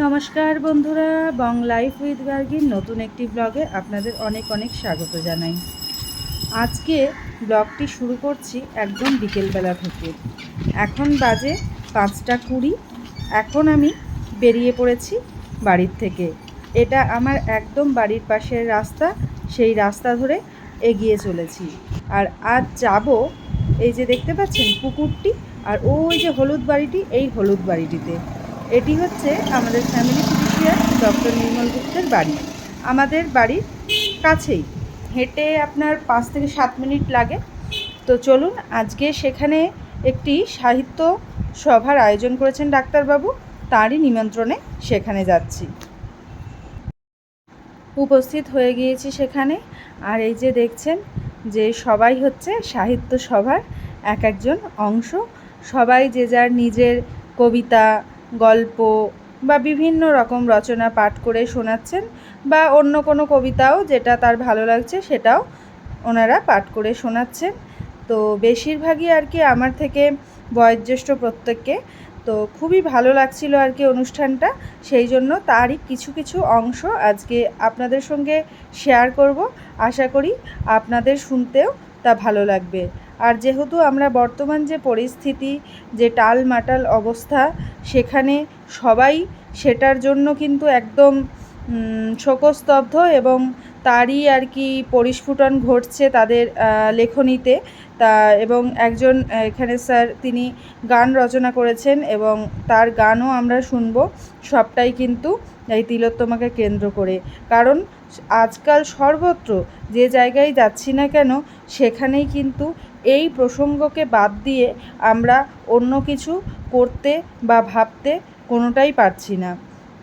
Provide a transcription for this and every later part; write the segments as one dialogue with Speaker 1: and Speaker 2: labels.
Speaker 1: নমস্কার বন্ধুরা, বং life with গার্গির নতুন একটি ব্লগে আপনাদের অনেক অনেক স্বাগত জানাই। আজকে ব্লগটি শুরু করছি একদম বিকেলবেলা থেকে। এখন বাজে পাঁচটা কুড়ি। এখন আমি বেরিয়ে পড়েছি বাড়ির থেকে। এটা আমার একদম বাড়ির পাশের রাস্তা, সেই রাস্তা ধরে এগিয়ে চলেছি। আর আজ যাব এই যে দেখতে পাচ্ছেন পুকুরটি, আর ওই যে হলুদ বাড়িটি, এই হলুদ বাড়িটিতে। এটি হচ্ছে আমাদের ফ্যামিলি ফিজিশিয়ান ডক্টর নির্মল গুপ্তের বাড়ি। আমাদের বাড়ির কাছেই। হেঁটে আপনার পাঁচ থেকে সাত মিনিট লাগে। তো চলুন, আজকে সেখানে একটি সাহিত্য সভার আয়োজন করেছেন ডাক্তারবাবু। তারই নিমন্ত্রণে সেখানে যাচ্ছি। উপস্থিত হয়ে গিয়েছি সেখানে। আর এই যে দেখছেন যে সবাই হচ্ছে সাহিত্য সভার এক একজন অংশ। সবাই যে যার নিজের কবিতা গল্প বা বিভিন্ন রকম রচনা পাঠ করে শোনাচ্ছেন বা অন্য কোনো কবিতাও যেটা তার ভালো লাগছে সেটাও ওনারা পাঠ করে শোনাচ্ছেন। তো বেশিরভাগই আর কি আমার থেকে বয়োজ্যেষ্ঠ প্রত্যেককে। তো খুবই ভালো লাগছিল আর কি অনুষ্ঠানটা, সেই জন্য তারই কিছু কিছু অংশ আজকে আপনাদের সঙ্গে শেয়ার করব। আশা করি আপনাদের শুনতেও তা ভালো লাগবে। আর যেহেতু আমরা বর্তমান যে পরিস্থিতি, যে টালমাটাল অবস্থা, সেখানে সবাই সেটার জন্য কিন্তু একদম শোকস্তব্ধ এবং তারই আর কি পরিস্ফুটন ঘটছে তাদের লেখনীতে। তা, এবং একজন এখানে স্যার তিনি গান রচনা করেছেন এবং তার গানও আমরা শুনব সবটাই কিন্তু এই তিলোত্তমাকে কেন্দ্র করে। কারণ আজকাল সর্বত্র যে জায়গায় যাচ্ছি না কেন, সেখানেই কিন্তু এই প্রসঙ্গকে বাদ দিয়ে আমরা অন্য কিছু করতে বা ভাবতে কোনোটাই পারছি না।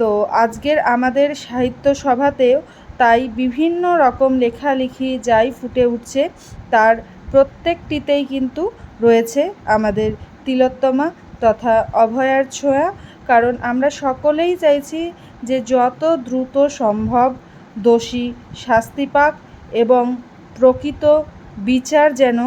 Speaker 1: তো আজকের আমাদের সাহিত্য সভাতেও তাই বিভিন্ন রকম লেখালেখি যাই ফুটে উঠছে, তার প্রত্যেকটিতেই কিন্তু রয়েছে আমাদের তিলোত্তমা তথা অভয়ার ছোঁয়া। কারণ আমরা সকলেই চাইছি যে যত দ্রুত সম্ভব দোষী শাস্তি পাক এবং প্রকৃত বিচার যেন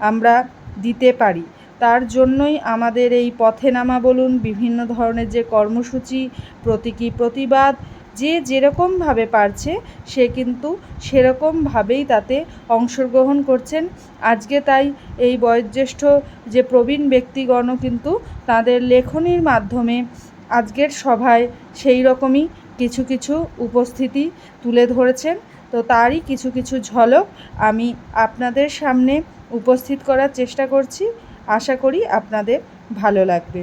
Speaker 1: আমরা দিতে পারি। তার জন্যই আমাদের এই পথে নামা বলুন, বিভিন্ন ধরনের যে কর্মসূচি, প্রতীকী প্রতিবাদ, যে যেরকমভাবে পারছে, সে কিন্তু সেরকমভাবেই তাতে অংশগ্রহণ করছেন। আজকে তাই এই বয়োজ্যেষ্ঠ যে প্রবীণ ব্যক্তিগণও কিন্তু তাদের লেখনীর মাধ্যমে আজকের সভায় সেই রকমই কিছু কিছু উপস্থিতি তুলে ধরেছেন। তো তারই কিছু কিছু ঝলক আমি আপনাদের সামনে উপস্থিত করার চেষ্টা করছি। আশা করি আপনাদের ভালো লাগবে।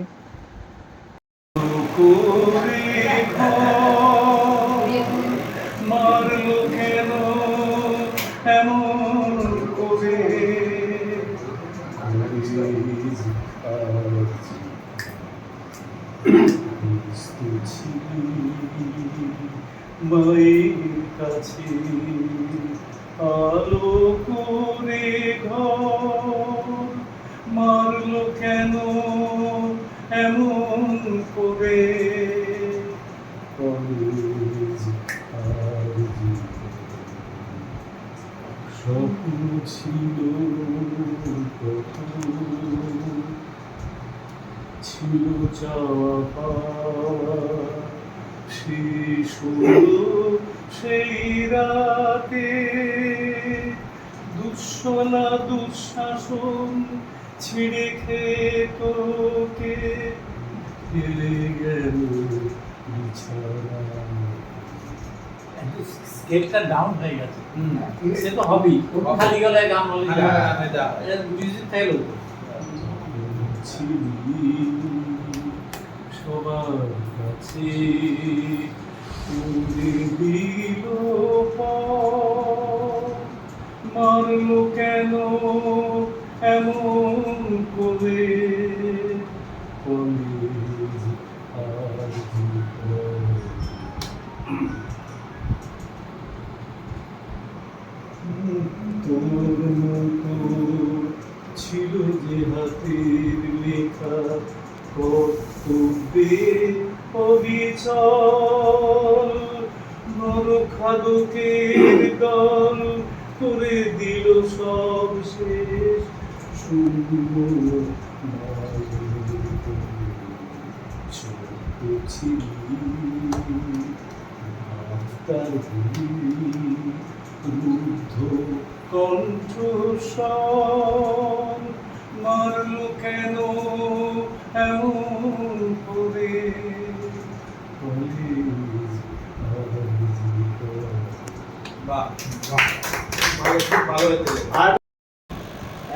Speaker 2: মায়ের কাছে আলো করে ঘর মারলো কেন এমন করে? স্বপ্ন ছিল ছিল পাওয়া শেষ হলো সেই রাতে দুঃসলা দুঃশাসন ছিঁড়ে খেয়ে তোকে ফেলে গেল
Speaker 3: ডাউন হয়ে গেছে। সে তো হবেই। খালি গলায় গান বলে মিউজিক থাকল
Speaker 2: সবার কাছে। মারলো কেন এমন করে? তোর মতো ছিল যে হাতের লেখা কর্তব্যে অবিচল মায়ের ছিলি রুদ্ধ মারল কেন এমন করে?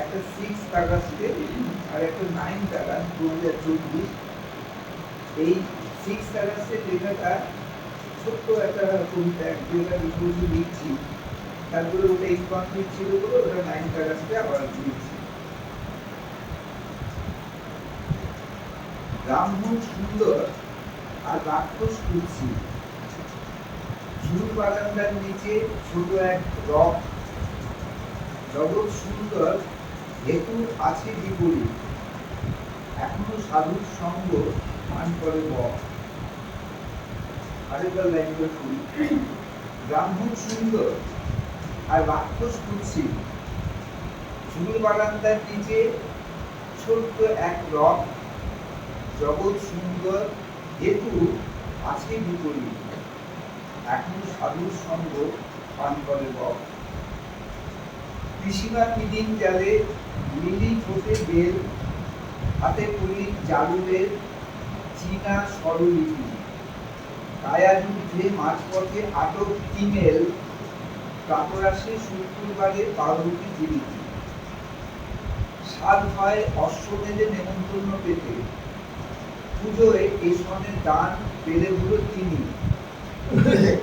Speaker 4: একটা সিক্স টাকা স্টেপ আর একটা নাইন টাকা দু হাজার চব্বিশ। এই সিক্স স্টেপ লেখাটা ছোট্ট একটা কবিতা লিখছি তারপরে ওটা ইনকমপ্লিট ছিল বলে ওটা নাইন টাকা আবার লিখছি ব্রাহ্মণ সুন্দর আর রাক্ষস কুৎসি ঝুল বারান্দার নিচে ছোট এক রক। জগৎ সুন্দর, হেতু আছে বিপরীত। এখনও সাধুর সঙ্গ মান করে বক। আরেকবার লাইনটা করি ব্রাহ্মণ সুন্দর, আর রাক্ষস ঝুল বারান্দার নিচে ছোট্ট এক রক জগৎ সুন্দর, হেতু আছে বিপরীত। এখনও সাধুর সঙ্গ পান করে বক কৃষিমা পিদিন জালে লিলি ঠোঁটে বেল, হাতে পুলি জালুলের চীনা স্বরলিপি। কায়া যুদ্ধে মাঝপথে আটক তিমেল প্রাতরাশে শুক্রবারে পাউরুটি জিলিপি সাত হয় অশ্বমেধে নেমন্তন্ন পেতে। পুজোয় এই সনের দান পেলে হলো তিনি।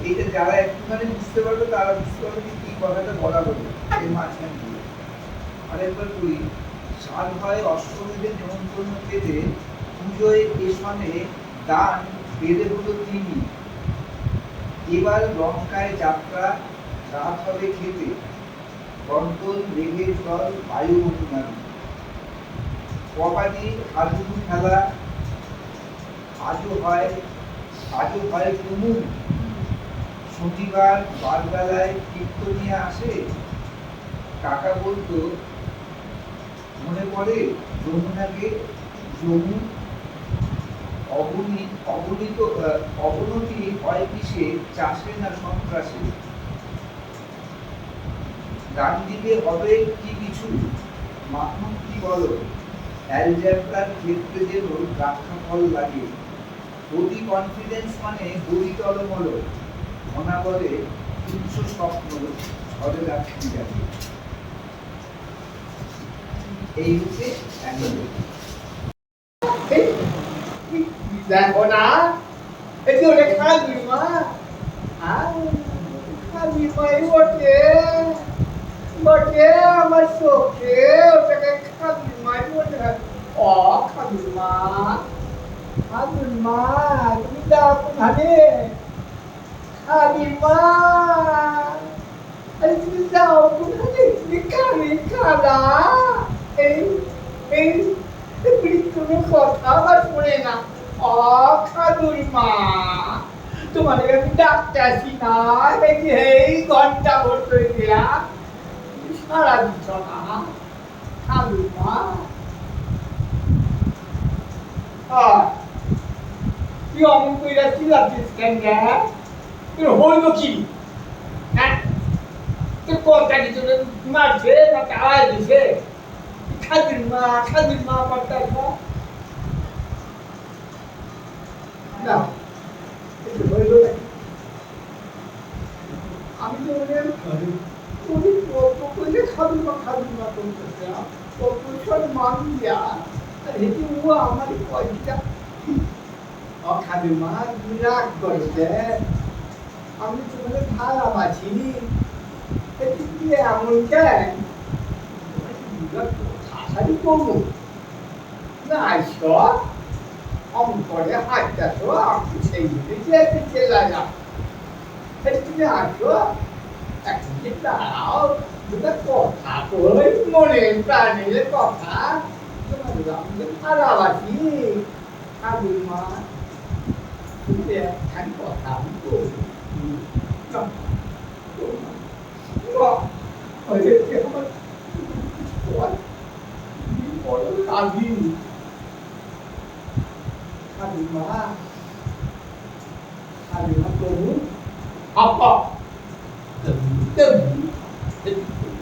Speaker 4: এটা যারা একটুখানি বুঝতে পারবে তারা বুঝতে পারবে যে কি কথাটা বলা হলো এই মাঝখান দিয়ে। আরেকবার বলি সাল হয় অষ্টমীদের নিমন্ত্রণ পেতে পুজোয় এসনে দান পেলে হলো তিনি। এবার লঙ্কায় যাত্রা রাত হবে খেতে। কন্ট্রোল মেঘের জল, বায়ু অভিমানী। কবাডি, হাডুডু খেলা আজও হয় আজও হয় তুমুল শনিবার বারবেলায় কীর্তনিয়া আসে। কাকা বলতো, মনে পড়ে যমুনাকে যমু অবনী, অবনীত অবনতি হয় কিসে? চাষে না সন্ত্রাসে ডান দিকে হবে কি কিছু? মাখন কি বলো? অ্যালজেব্রার ক্ষেত্রে যেন দ্রাক্ষা ফল লাগে। অতি কনফিডেন্স মানে গতি টলমল মনা বলে তুচ্ছ স্বপ্ন ঝড়ে রাখতে যাবে। এই হচ্ছে অ্যাঙ্গেল
Speaker 5: দেখো না এই যে ওটা খাবি মা খাবি মাই বটে বটে আমার চোখে ওটাকে খাবি মাই বটে ও খাবি মা খাবি মা তুমি দাও কোথানে খাবি মা আরে তুমি দাও কোথানে তুমি খাবি খালা এই এই কোনো কথা আমার শোনে না অখাদুর মা তোমাদের আমি ডাকতে আসি না। যে এই ঘণ্টা বসে দিয়া সারা দিচ্ছ না। খাদুর মা তুই অমন কইরা কি লাগছিস কেন তোর হইল কি? হ্যাঁ? তোর কোনটা কি তোর মারছে না তাড়াই দিছে? খাদির মা খাদির মা করতার মা না এটা হইল নাকি? আমি তো ওদের উনি কইলে খাবি মা খাবি মা করতেছে মান দিয়া আর হেঁটে ও আমার পয়সা ও খাবি মা রাগ করছে আমি তোমাদের খারাপ আছি এটা কি এমন কেন শাড়ি করব না আইসো অমন করে হাঁটতেছো আমি সেই দিকে যেতে চলে যা তুমি আসো এখন কি দাঁড়াও দুটো কথা কই মনে প্রাণের কথা তোমাদের আমাদের খারাপ আছি আমি মা তুমি একখান কথা আমি করব আমার বড় কাঁদি কাঁদি মা আমি না তবু আপা তবু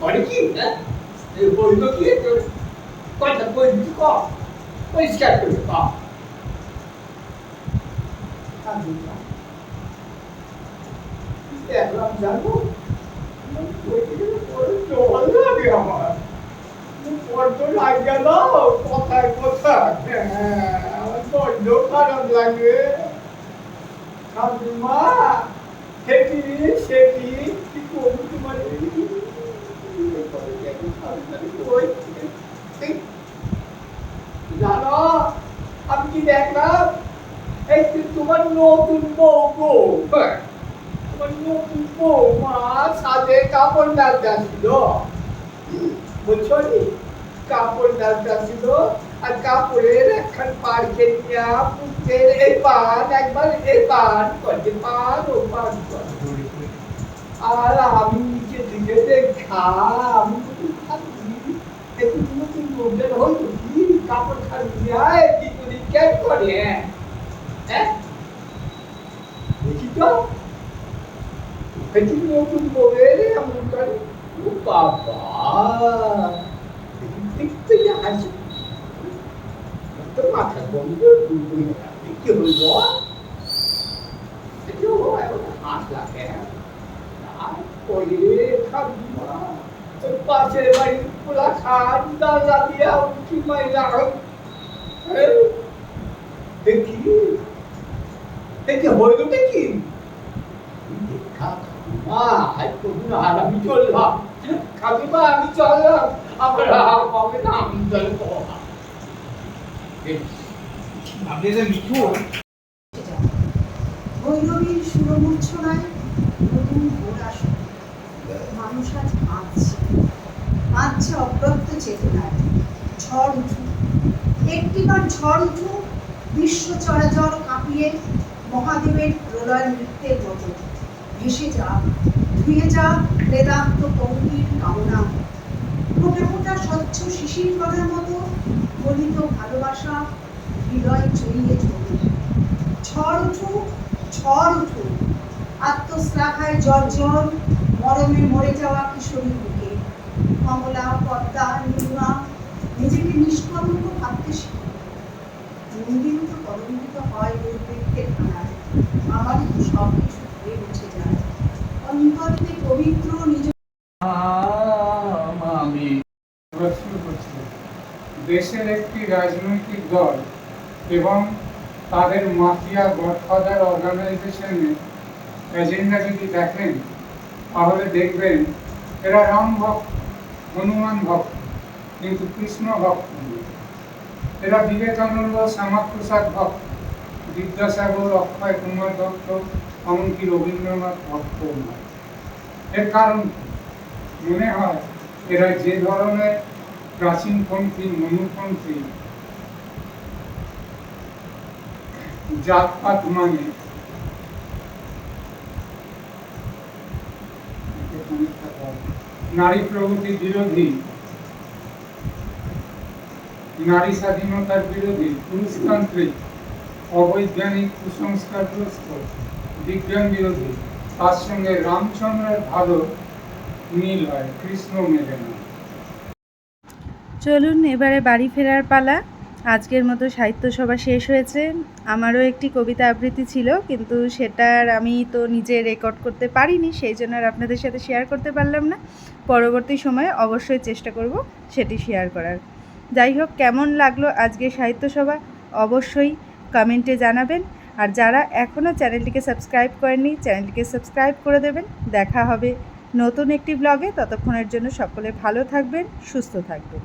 Speaker 5: মানে কি হ্যাঁ এই বলল কি তোর কথা বলবি ক পরিষ্কার করে ক আমি না দেখলাম জানো জল লাগে আমার বড্ড লাগে না কথায় কথায় হ্যাঁ আমার বড্ড খারাপ লাগে। আমি কি দেখলাম? এই তোমার নতুন বউ গো। হ্যাঁ, তোমার নতুন বউ মা সাথে কাপড় ডালতে আসছিল বুঝছ কাপড় ডালতে আসছিল আর কাপড়ের একখান পাড় কেনিয়া পুতের এই পান, একবার এই পান করছে পান ও পান করে আর আমি নিচে দিকে দেখা আমি তো খাচ্ছি একটু নতুন লোকদের হয়তো কি কাপড় যায় কি করে কেন করে? হ্যাঁ দেখি তো। একটু নতুন বউয়ের এমন করে বাবা দেখতে হাসি তো মাথা বন্ধ কি হইল একটু এখন হাস লাগে আর পরে ঠাকুমা ওই পাশের বাড়ির পোলা খান দাদা দিয়া উঠি মাইরা দেখি দেখি হইল দেখি দেখা মা আজ কবি আর আমি চললাম কাকিমা আমি চললাম আমার আর পাবে না আমি চলবো
Speaker 6: যে
Speaker 7: একটিবার বিশ্ব কাঁপিয়ে মহাদেবের প্রলয় নৃত্যের মতো ভেসে যাক ধুয়ে যাক বেদান্ত পঙ্কির কামনা ফোটা ফোটা স্বচ্ছ শিশির করার মতো গলিত ভালোবাসা হৃদয় চড়িয়ে চলবে ঝড় উঠুক ঝড় উঠুক, আত্মশ্লাঘায় জর্জর, মরমে মরে যাওয়া কিশোরী বুকে। কমলা, পদ্মা নীলিমা নিজেকে নিষ্কলঙ্ক ভাবতে শিখো মন্দির তো কলঙ্কিত হয় ওই বৃক্ষের খানায় আমারই তো সব কিছু ধুয়ে মুছে যায় অন্তর্তে পবিত্র নিজ
Speaker 3: আমি
Speaker 8: প্রশ্ন করছে দেশের একটি রাজনৈতিক দল এবং তাদের মাফিয়া গডফাদার অর্গানাইজেশনের এজেন্ডা যদি দেখেন, তাহলে দেখবেন এরা রাম ভক্ত, হনুমান ভক্ত, কিন্তু কৃষ্ণ ভক্ত এরা বিবেকানন্দ, শ্যামাপ্রসাদ ভক্ত, বিদ্যাসাগর, অক্ষয় কুমার দত্ত, এমনকি রবীন্দ্রনাথ ভক্ত নয়। এর কারণ মনে হয় এরা যে ধরনের প্রাচীনপন্থী মনুপন্থী জাতপাত মানে। নারী প্রগতি বিরোধী। নারী স্বাধীনতার বিরোধী, পুরুষতান্ত্রিক, অবৈজ্ঞানিক কুসংস্কারগ্রস্ত বিজ্ঞান বিরোধী। তার সঙ্গে রামচন্দ্রের ভালো মিল হয়, কৃষ্ণ মেলে না।
Speaker 1: চলুন, এবারে বাড়ি ফেরার পালা। আজকের মতো সাহিত্য সভা শেষ হয়েছে। আমারও একটি কবিতা আবৃত্তি ছিল, কিন্তু সেটার আমি তো নিজে রেকর্ড করতে পারিনি, সেই জন্য আর আপনাদের সাথে শেয়ার করতে পারলাম না। পরবর্তী সময়ে অবশ্যই চেষ্টা করব সেটি শেয়ার করার। যাই হোক, কেমন লাগল আজকে সাহিত্য সভা? অবশ্যই কমেন্টে জানাবেন। আর যারা এখনও চ্যানেলটিকে সাবস্ক্রাইব করেননি, চ্যানেলটিকে সাবস্ক্রাইব করে দেবেন। দেখা হবে নতুন একটি ব্লগে ততক্ষণের জন্য সকলে ভালো থাকবেন, সুস্থ থাকবেন।